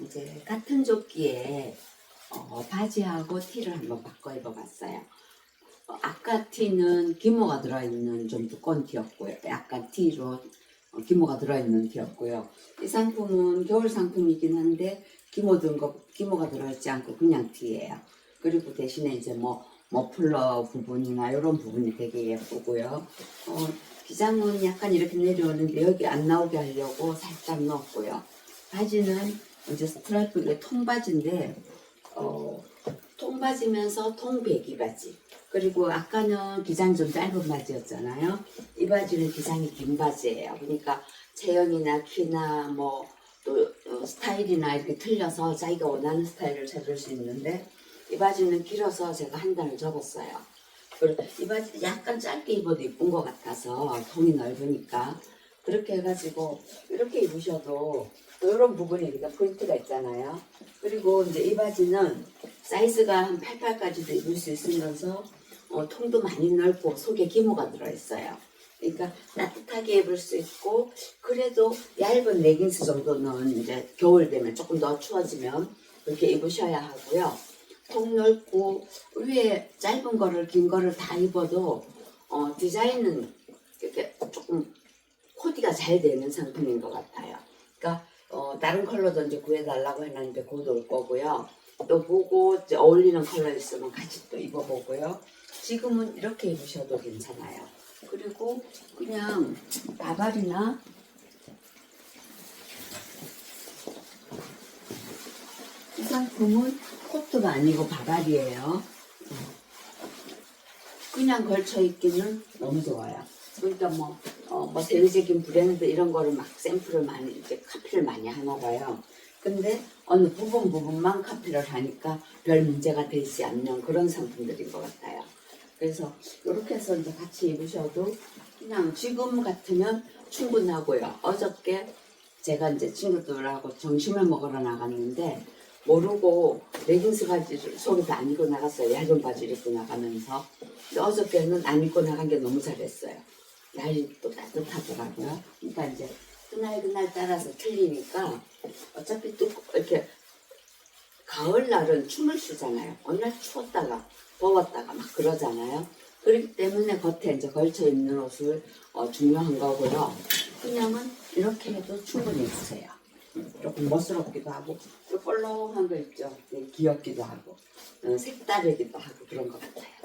이제 같은 조끼에 어, 바지하고 티를 한번 바꿔 입어봤어요. 어, 아까 티는 기모가 들어있는 좀 두꺼운 티였고요. 약간 티로 어, 기모가 들어있는 티였고요. 이 상품은 겨울 상품이긴 한데 기모 든 거, 기모가 들어있지 않고 그냥 티예요. 그리고 대신에 이제 뭐 머플러 부분이나 이런 부분이 되게 예쁘고요. 어, 기장은 약간 이렇게 내려오는데 여기 안 나오게 하려고 살짝 넣었고요. 바지는 이제 스트라이프 이게 통바지인데 어, 통바지면서 통배기 바지. 그리고 아까는 기장 좀 짧은 바지였잖아요. 이 바지는 기장이 긴 바지예요. 그러니까 체형이나 키나 뭐 또 스타일이나 이렇게 틀려서 자기가 원하는 스타일을 찾을 수 있는데 이 바지는 길어서 제가 한 단을 접었어요. 그리고 이 바지 약간 짧게 입어도 이쁜 것 같아서 통이 넓으니까 그렇게 해가지고 이렇게 입으셔도 또 이런 부분에 이렇게 포인트가 있잖아요. 그리고 이제 이 바지는 사이즈가 한 88까지도 입을 수 있으면서 어, 통도 많이 넓고 속에 기모가 들어있어요. 그러니까 따뜻하게 입을 수 있고 그래도 얇은 레깅스 정도는 이제 겨울 되면 조금 더 추워지면 그렇게 입으셔야 하고요. 통 넓고 위에 짧은 거를 긴 거를 다 입어도 어, 디자인은 이렇게 조금 코디가 잘 되는 상품인 것 같아요. 그러니까 어, 다른 이제 구해달라고 해놨는데 곧 올 거고요. 또 보고 어울리는 컬러 있으면 같이 또 입어보고요. 지금은 이렇게 입으셔도 괜찮아요. 그리고 그냥 나발이나 이 상품은 코트가 아니고 바발이에요. 그냥 걸쳐 입기는 너무 좋아요. 그러니까 뭐, 어, 뭐 세계적인 브랜드 이런 거를 막 샘플을 많이, 이제 카피를 많이 하나 봐요. 근데 어느 부분 부분만 카피를 하니까 별 문제가 되지 않는 그런 상품들인 것 같아요. 그래서 이렇게 해서 이제 같이 입으셔도 그냥 지금 같으면 충분하고요. 어저께 제가 이제 친구들하고 점심을 먹으러 나갔는데 모르고 레깅스 바지를 속에서 안 입고 나갔어요. 얇은 바지를 입고 나가면서. 어저께는 안 입고 나간 게 너무 잘했어요. 날이 또 따뜻하더라고요. 그러니까 이제 그날 그날 따라서 틀리니까 어차피 또 이렇게 가을 날은 춤을 추잖아요. 어느 날 추웠다가 더웠다가 막 그러잖아요. 그렇기 때문에 겉에 이제 걸쳐 입는 옷을 어, 중요한 거고요. 그냥은 이렇게 해도 충분히 입으세요. 조금 멋스럽기도 하고 또 볼록한 거 있죠. 되게 귀엽기도 하고 어, 색다르기도 하고 그런 것 같아요.